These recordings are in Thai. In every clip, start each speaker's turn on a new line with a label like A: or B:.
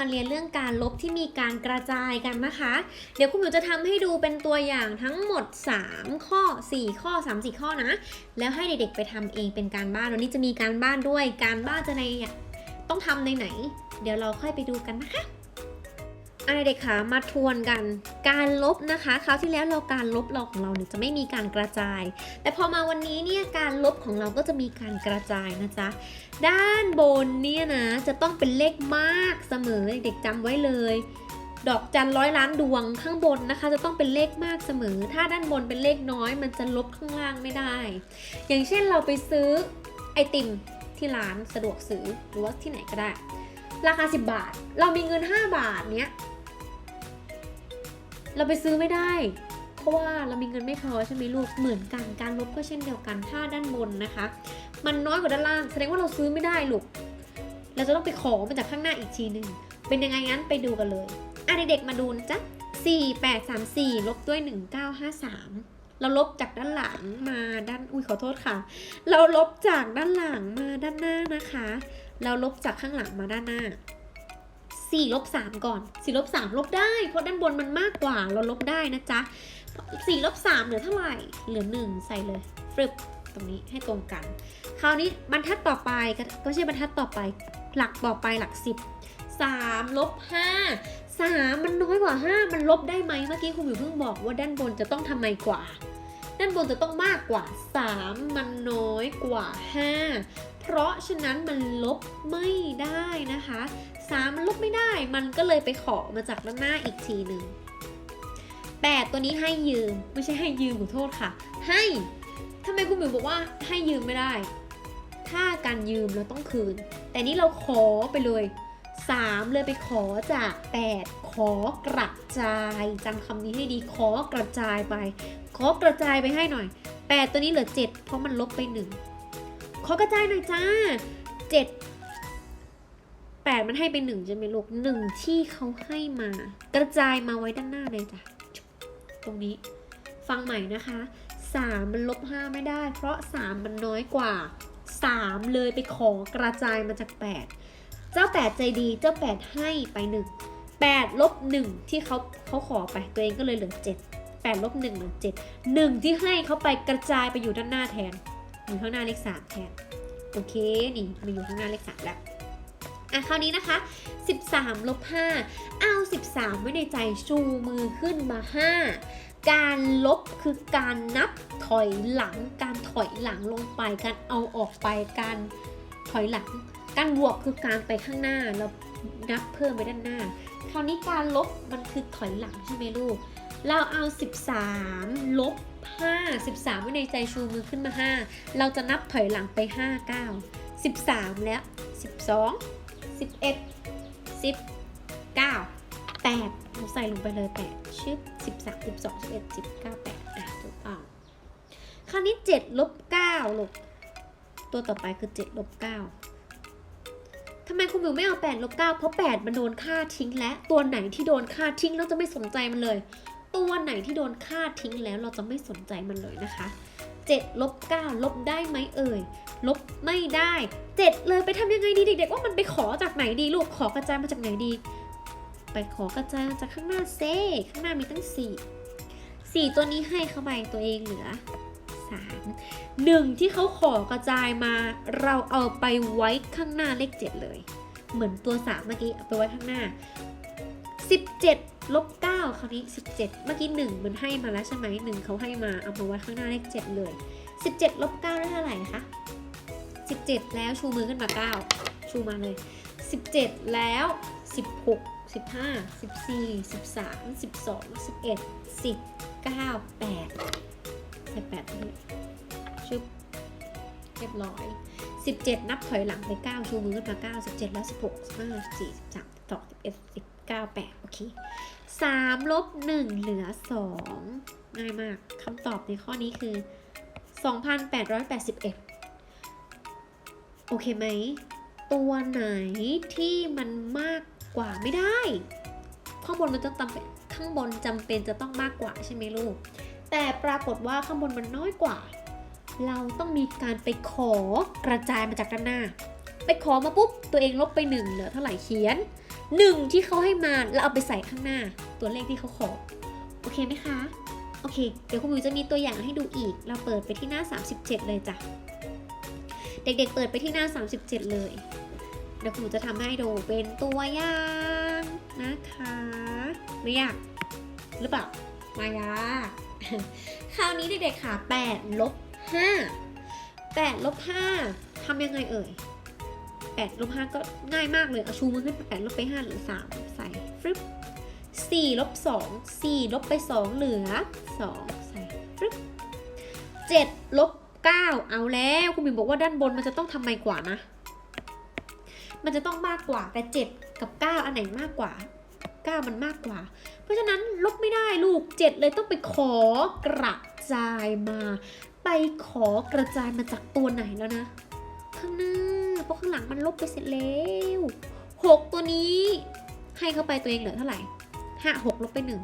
A: มาเรียนเรื่องการลบที่มีการกระจายกันนะคะ เดี๋ยวคุณหมิวจะทำให้ดูเป็นตัวอย่างทั้งหมด 3 ข้อ 4 ข้อ 3 4 ข้อนะ แล้วให้เด็กๆไปทำเองเป็นการบ้านวันนี้จะมีการบ้านด้วย การบ้านจะในต้องทำในไหน เดี๋ยวเราค่อยไปดูกันนะคะ อะเด็กๆคะมาทวนกันการลบนะคะคราวที่แล้วเราการลบเราของเราเนี่ยจะไม่มีการกระจาย แต่พอมาวันนี้เนี่ยการลบของเราก็จะมีการกระจายนะจ๊ะด้านบนเนี่ยนะจะต้องเป็นเลขมากเสมอเด็กๆจำไว้เลย ดอกจันร้อยล้านดวงข้างบนนะคะ จะต้องเป็นเลขมากเสมอ ถ้าด้านบนเป็นเลขน้อยมันจะลบข้างล่างไม่ได้ อย่างเช่นเราไปซื้อไอติมที่ร้านสะดวกซื้อหรือว่าที่ไหนก็ได้ ราคา 10 บาท เรามีเงิน 5 บาทเนี้ย เราไปซื้อไม่ได้ เพราะว่าเรามีเงินไม่พอใช่ไหมลูกเหมือนกันการลบก็เช่นเดียวกันถ้าด้านบนนะคะ มันน้อยกว่าด้านล่างแสดงว่าเราซื้อไม่ได้ลูกเราจะต้องไปขอมาจากข้างหน้าอีกทีหนึ่งเป็นยังไงงั้นไปดูกันเลยอะเด็กๆมาดูนะจ๊ะ4 8 3 4 ลบด้วย 1953 เราลบจากด้านหลังมาด้านอุ้ยขอโทษค่ะ เราลบจากด้านหลังมาด้านหน้านะคะ เราลบจากข้างหลังมาด้านหน้า 4ลบ3ก่อน4ลบ3ลบได้ เพราะด้านบนมันมากกว่าเราลบได้นะจ๊ะ4ลบ3เหลือเท่าไหร่ เหลือ 1 ใส่เลยฟึบตรงนี้ให้ตรงกัน คราวนี้บรรทัดต่อไปก็ไม่ใช่บรรทัดต่อไป หลักต่อไปหลัก 10 3ลบ5 3 มันน้อยกว่า 5 มันลบได้ไหมเมื่อกี้คุณหมิวเพิ่งบอกว่าด้านบนจะต้องทำไมกว่า ด้านบนจะต้องมากกว่า 3 มันน้อยกว่า 5 เพราะฉะนั้นมันลบไม่ได้นะคะ 3 มันลบไม่ได้ มันก็เลยไปขอมาจากด้านหน้าอีกทีหนึ่ง8 ตัวนี้ให้ยืม ไม่ใช่ให้ยืมขอโทษค่ะ ให้ทำไมคุณหมิวบอกว่าให้ยืมไม่ได้ ถ้าการยืมเราต้องคืน แต่นี้เราขอไปเลย 3 เลยไปขอจาก 8 ขอกระจายจำคำนี้ให้ดีขอกระจายไป ขอกระจายไปให้หน่อย 8 ตัวนี้เหลือ 7 เพราะมันลบไป 1 ขอกระจายหน่อยจ้า7 8มันให้ไป1ใช่ไหมลูก1ที่เขาให้มา กระจายมาไว้ด้านหน้าเลยจ้ะตรงนี้ ฟังใหม่นะคะ3มันลบ5ไม่ได้ เพราะ3มันน้อยกว่า3เลยไปขอกระจายมาจาก8เจ้า8ใจดีเจ้า8ให้ไป1 8ลบ1ที่เขาเขาขอไปตัวเองก็เลยเหลือ7 8ลบ1เหลือ7 1ที่ให้เขาไปกระจายไปอยู่ด้านหน้าแทน อยู่ข้างหน้าเลข3แทนโอเค นี่มาอยู่ข้างหน้าเลข3แล้วอะคราวนี้นะคะ 13ลบ5เอา 13 ไว้ในใจชูมือขึ้นมา 5 การลบคือการนับถอยหลัง การถอยหลังลงไป การเอาออกไป การถอยหลัง การบวกคือการไปข้างหน้าแล้วนับเพิ่มไปด้านหน้า คราวนี้การลบมันคือถอยหลังใช่ไหมลูก เราเอา 13 ลบ 5 13 ไว้ในใจชูมือขึ้นมา 5 เราจะนับถอยหลังไป 5 9 13 แล้ว 12 11 10 9 8เราใส่ลงไปเลย 8ชึบ13 12 11 19 8อะถูกต้องคราวนี้7ลบ9ลูกตัวต่อไปคือ7ลบ9ทำไมคุณบิวไม่เอา8ลบ9เพราะ 8 มันโดนค่าทิ้งแล้วตัวไหนที่โดนค่าทิ้งเราจะไม่สนใจมันเลย ตัวไหนที่โดนค่าทิ้งแล้วเราจะไม่สนใจมันเลยนะคะ7ลบ9ลบได้ไหมเอ่ย ลบไม่ได้ 7 เลยไปทำยังไงดีเด็กๆว่ามันไปขอจากไหนดีลูกขอกระจายมาจากไหนดี ไปขอกระจายมาจากข้างหน้าเซข้างหน้ามีตั้ง 4 4 ตัวนี้ให้เข้าไปตัวเองเหลือ3 1 ที่เขาขอกระจายมา เราเอาไปไว้ข้างหน้าเลข 7 เลย เหมือนตัว 3 เมื่อกี้เอาไปไว้ข้างหน้า 17 ลบ9คราวนี้ 17 เมื่อกี้ 1 มันให้มาแล้วใช่ไหม1เขาให้มาเอามาไว้ข้างหน้าเลข7เลย 17ลบ9ได้เท่าไหร่คะ17 แล้วชูมือขึ้นมา 9 ชูมาเลย 17 แล้ว 16 15 14 13 12 11 10 9 8ใส่8นี้ชึบเรียบร้อย 17 นับถอยหลังไป 9 ชูมือขึ้นมา 9 17 แล้ว 16 15 14 13 12 11 19 8 โอเค 3ลบ1เหลือ 2 ง่ายมากคำตอบในข้อนี้คือ 2,881 โอเคไหม ตัวไหนที่มันมากกว่าไม่ได้ ข้างบนมันจะจำเป็นข้างบนจำเป็นจะต้องมากกว่าใช่ไหมลูก แต่ปรากฏว่าข้างบนมันน้อยกว่า เราต้องมีการไปขอกระจายมาจากด้านหน้า ไปไปขอมาปุ๊บ ตัวเองลบไปหนึ่งเหลือเท่าไหร่เขียน หนึ่งที่เขาให้มาแล้วเอาไปใส่ข้างหน้า ตัวเลขที่เขาขอ โอเคไหมคะ โอเค เดี๋ยวคุณหมิวจะมีตัวอย่างให้ดูอีก เราเปิดไปที่หน้า 37 เลยจ้ะ เด็กๆเปิดไปที่หน้า 37 เลย เดี๋ยวคุณมิวจะทำให้ดูเป็นตัวอย่างนะคะ ไม่ยากหรือเปล่ามายาคราวนี้เด็กๆค่ะ8ลบ5 8ลบ5ทำยังไงเอ่ย 8ลบ5ก็ง่ายมากเลย เอาชูมือขึ้น8ลบไป5เหลือ 3 ใส่ฟึบ4ลบ2 4ลบไป 2 เหลือ 2 ใส่ฟึบ7ลบ9เอาแล้วคุณบิมบอกว่าด้านบนมันจะต้องทำไมกว่านะ มันจะต้องมากกว่าแต่ 7 กับ 9 อันไหนมากกว่า 9 มันมากกว่า เพราะฉะนั้นลบไม่ได้ลูก 7 เลยต้องไปขอกระจายมา ไปขอกระจายมาจากตัวไหนแล้วนะ ข้างหน้า เพราะข้างหลังมันลบไปเสร็จแล้วหกตัวนี้ ให้เข้าไปตัวเองเหลือเท่าไหร่ห้าหกลบไปหนึ่ง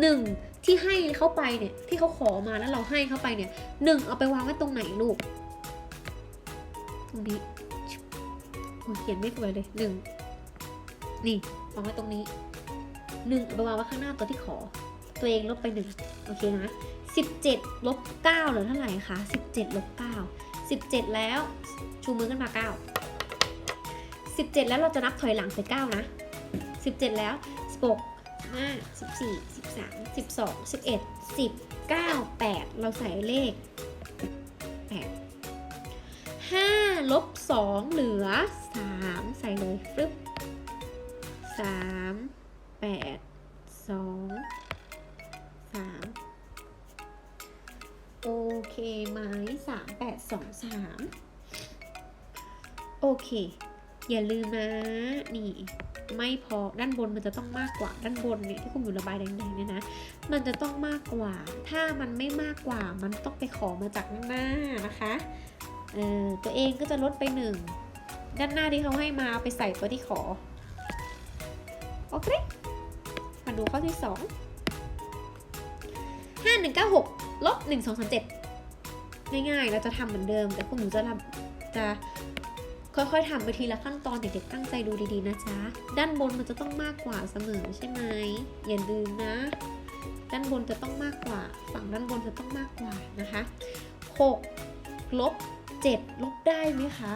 A: หนึ่งที่ให้เข้าไปเนี่ยที่เขาขอมาแล้วเราให้เข้าไปเนี่ยหนึ่งเอาไปวางไว้ตรงไหนลูก ตรงนี้โอ้ยเขียนไม่สวยเลยหนึ่งนี่วางไว้ตรงนี้หนึ่งเอาไปวางไว้ข้างหน้าตัวที่ขอ ตัวเองลบไปหนึ่งโอเคนะสิบเจ็ดลบเก้าเหลือเท่าไหร่คะสิบเจ็ดลบเก้า 17 แล้ว ชูมือขึ้นมา 9 17 แล้วเราจะนับถอยหลังไป 9 นะ 17 แล้ว 6 5 14 13 12 11 10 9 8 เราใส่เลข 8 5 ลบ 2 เหลือ 3 ใส่เลยฟึบ3 8 2 3 โอเคไหมสามแปดสองสามโอเค อย่าลืมนะ นี่ ไม่พอด้านบนมันจะต้องมากกว่าด้านบนเนี่ยที่คุณอยู่ระบายแดงๆเนี่ยนะ มันจะต้องมากกว่า ถ้ามันไม่มากกว่า มันต้องไปขอมาจากด้านหน้านะคะเออตัวเองก็จะลดไปหนึ่งด้านหน้าที่เขาให้มาเอาไปใส่ตัวที่ขอโอเคมาดูข้อที่สองห้าหนึ่งเก้าหก ลบ 1 2 3 7 ง่ายๆ เราจะทำเหมือนเดิม แต่พวกหนูจะทำจะค่อยๆทำไปทีละขั้นตอนเด็กๆตั้งใจดูดีๆนะจ๊ะ ด้านบนมันจะต้องมากกว่าเสมอใช่ไหมอย่าลืมนะ ด้านบนจะต้องมากกว่า ฝั่งด้านบนจะต้องมากกว่านะคะ 6 ลบ 7 ลบได้ไหมคะ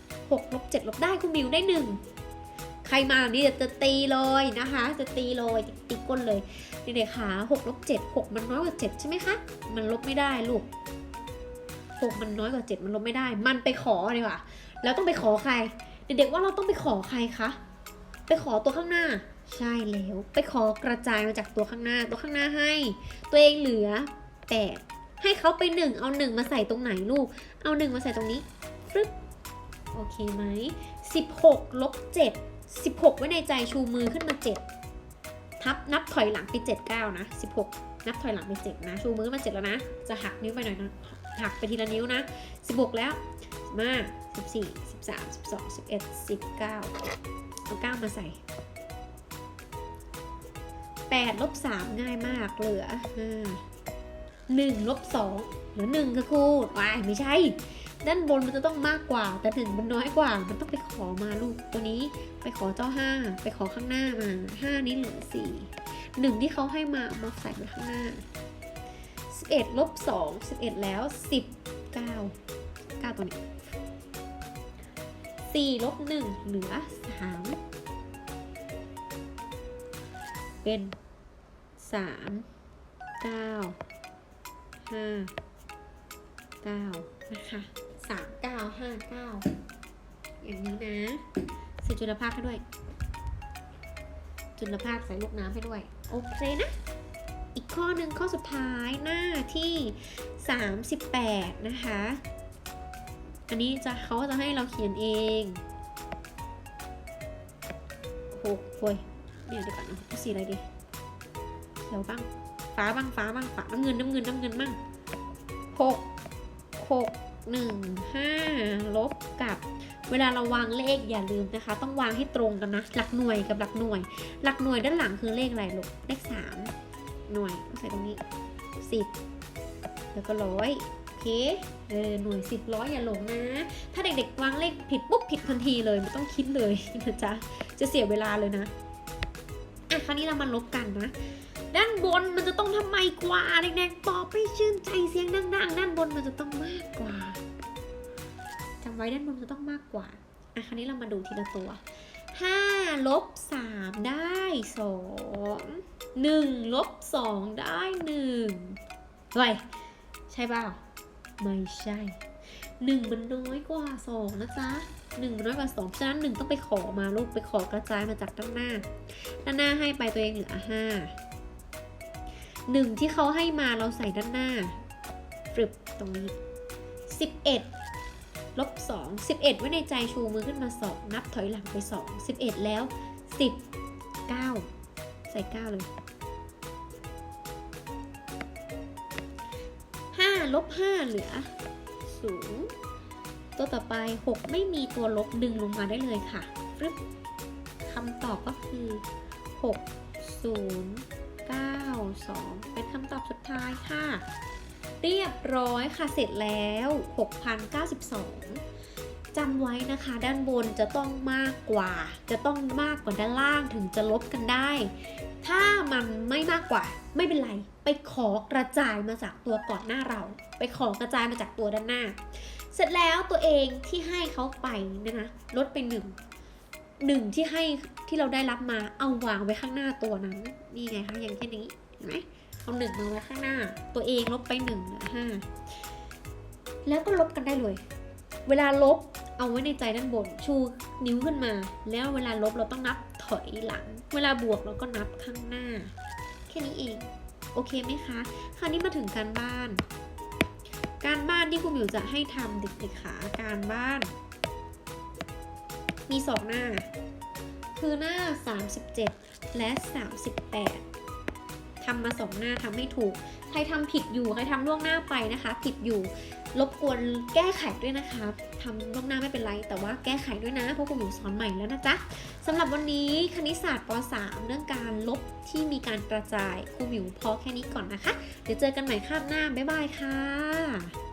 A: 6 ลบ 7 ลบได้คุณมิวได้ 1 ใครมาแบบนี้จะตีเลยนะคะ จะตีเลยตีก้นเลยเด็กๆค่ะหกลบเจ็ดหกมันน้อยกว่าเจ็ดใช่ไหมคะ มันลบไม่ได้ลูกหกมันน้อยกว่าเจ็ดมันลบไม่ได้ มันไปขอดีกว่าแล้วต้องไปขอใคร เด็กๆว่าเราต้องไปขอใครคะไปขอตัวข้างหน้า ใช่แล้ว ไปขอกระจายมาจากตัวข้างหน้า ตัวข้างหน้าให้ ตัวเองเหลือแปดให้เขาไปหนึ่งเอาหนึ่งมาใส่ตรงไหนลูก เอาหนึ่งมาใส่ตรงนี้ฟึบโอเคไหมสิบหกลบเจ็ด สิบหกไว้ในใจชูมือขึ้นมาเจ็ดทับนับถอยหลังไป7 9นะ16 นับถอยหลังไป7นะ ชูมือมา7แล้วนะ จะหักนิ้วไปหน่อยนะหักไปทีละนิ้วนะ 16 แล้วมา14 13 12 11 19เอา9มาใส่8ลบ3ง่ายมากเหลือ5 1ลบ2เหลือ1ค่ะครูวายไม่ใช่ ด้านบนมันจะต้องมากกว่า แต่หนึ่งมันน้อยกว่า มันต้องไปขอมาลูกตัวนี้ ไปขอเจ้าห้าไปขอข้างหน้ามาห้านี้เหลือสี่หนึ่งที่เขาให้มาเอามาใส่ไว้ข้างหน้าสิบเอ็ดลบสองสิบเอ็ดแล้วสิบเก้าเก้าตัวนี้สี่ลบหนึ่งเหลือสามเป็นสามเก้าห้าเก้านะคะ สามเก้าห้าเก้าอย่างนี้นะใส่จุลภาคให้ด้วย จุลภาคใส่ลูกน้ำให้ด้วย โอเคนะ อีกข้อหนึ่งข้อสุดท้ายหน้าที่ 38 นะคะ อันนี้จะเขาจะให้เราเขียนเองโอ้โหโวยเนี่ยเดี๋ยวก่อนนะสีอะไรดีเขียวบ้าง ฟ้าบ้างฟ้าบ้างฟ้าน้ำเงินน้ำเงินน้ำเงินบ้างหกหก หนึ่งห้าลบกับ เวลาเราวางเลขอย่าลืมนะคะ ต้องวางให้ตรงกันนะ หลักหน่วยกับหลักหน่วย หลักหน่วยด้านหลังคือเลขอะไรลูกเลขสามหน่วยต้องใส่ตรงนี้สิบแล้วก็ร้อยเคเออหน่วยสิบร้อยอย่าหลงนะ ถ้าเด็กๆวางเลขผิดปุ๊บผิดทันทีเลยไม่ต้องคิดเลยนะจ๊ะจะเสียเวลาเลยนะอะคราวนี้เรามาลบกันนะด้านบนมันจะต้องทำไมกว่าเด็กๆตอบให้ชื่นใจเสียงดังๆ ด้านบนมันจะต้องมากกว่า ไว้ด้านบนจะต้องมากกว่า อะคราวนี้เรามาดูทีละตัว5ลบ3ได้2 1ลบ2ได้1เฮ้ยใช่เปล่าไม่ใช่ 1 มันน้อยกว่า 2 นะจ๊ะ1มันน้อยกว่า2ฉะนั้น1ต้องไปขอมาลูกไปขอกระจายมาจากด้านหน้า ด้านหน้าให้ไปตัวเองเหลือ5หนึ่งที่เขาให้มาเราใส่ด้านหน้าฟึบตรงนี้ 11 ลบ2 11 ไว้ในใจชูมือขึ้นมา 2 นับถอยหลังไป 2 11 แล้ว 10 9 ใส่ 9 เลย 5 ลบ 5 เหลือ0ตัวต่อไป 6 ไม่มีตัวลบดึงลงมาได้เลยค่ะฟึบคำตอบก็คือ 6 0 9 2 เป็นคำตอบสุดท้ายค่ะ เรียบร้อยค่ะเสร็จแล้ว 6,092จำไว้นะคะ ด้านบนจะต้องมากกว่า จะต้องมากกว่าด้านล่างถึงจะลบกันได้ ถ้ามันไม่มากกว่าไม่เป็นไร ไปขอกระจายมาจากตัวก่อนหน้าเรา ไปขอกระจายมาจากตัวด้านหน้า เสร็จแล้วตัวเองที่ให้เขาไปเนยนะลดไปหนึ่งหนึ่งที่ให้ที่เราได้รับมาเอาวางไว้ข้างหน้าตัวนั้น นี่ไงคะอย่างแค่นี้เห็นไหม เอาหนึ่งมาไว้ข้างหน้า ตัวเองลบไปหนึ่งเหลือห้าแล้วก็ลบกันได้เลย เวลาลบเอาไว้ในใจด้านบน ชูนิ้วขึ้นมา แล้วเวลาลบเราต้องนับถอยหลัง เวลาบวกเราก็นับข้างหน้า แค่นี้เอง โอเคไหมคะ คราวนี้มาถึงการบ้าน การบ้านที่คุณหมิวจะให้ทำเด็กๆขาการบ้าน มีสองหน้า คือหน้า 37 และ 38 ทำมาสองหน้าทำให้ถูก ใครทำผิดอยู่ใครทำล่วงหน้าไปนะคะ ผิดอยู่รบกวนแก้ไขด้วยนะคะทำล่วงหน้าไม่เป็นไร แต่ว่าแก้ไขด้วยนะเพราะคุณหมิวสอนใหม่แล้วนะจ๊ะสำหรับวันนี้คณิตศาสตร์ป .3 เรื่องการลบที่มีการกระจายครูหมิวพอแค่นี้ก่อนนะคะ เดี๋ยวเจอกันใหม่คาบหน้า บ๊ายบายค่ะ